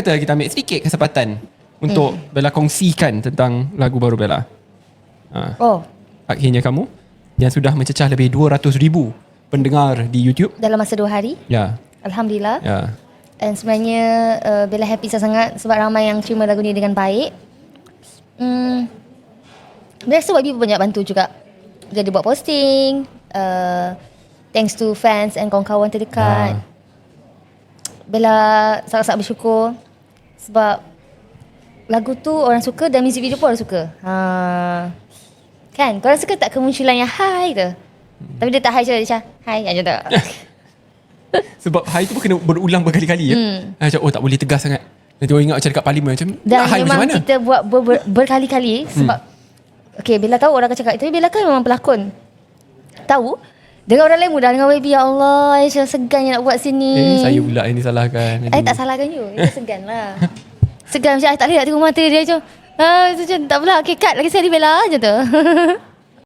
kata kita ambil sedikit kesempatan untuk Bella kongsikan tentang lagu baru Bella. Ha. Oh, Akhirnya kamu yang sudah mencecah lebih 200 ribu pendengar di YouTube. dalam masa dua hari. Ya, Alhamdulillah. ya. Dan sebenarnya uh, Bella happy sangat sebab ramai yang terima lagu ni dengan baik. Hmm, Bella rasa YB pun banyak bantu juga. Jadi buat posting. Uh, thanks to fans and kawan-kawan terdekat. Ah. Bella sangat-sangat bersyukur sebab lagu tu orang suka dan music video pun orang suka. Ha. Kan? Korang suka tak kemunculan yang hai tu? Tapi dia tak hai je, dia macam hai macam tu. Sebab hari tu pun kena berulang berkali-kali ya. Hmm. Ha, Macam oh tak boleh tegas sangat. Nanti orang ingat macam dekat parlimen macam Dan hai macam memang mana? Hmm. kita buat ber, ber, berkali-kali sebab Okay, Bella tahu orang akan cakap Tapi Bella kan memang pelakon Tahu Dengan orang lain mudah. Dengan YB Ya Allah Aisyah segan yang nak buat sini. Eh, saya pula yang disalahkan. I tak salahkan you. Itu segan lah. Segan macam I tak boleh nak tengok mata dia. Macam Ah, macam tak pula. Okay cut lagi sekali Bella Macam tu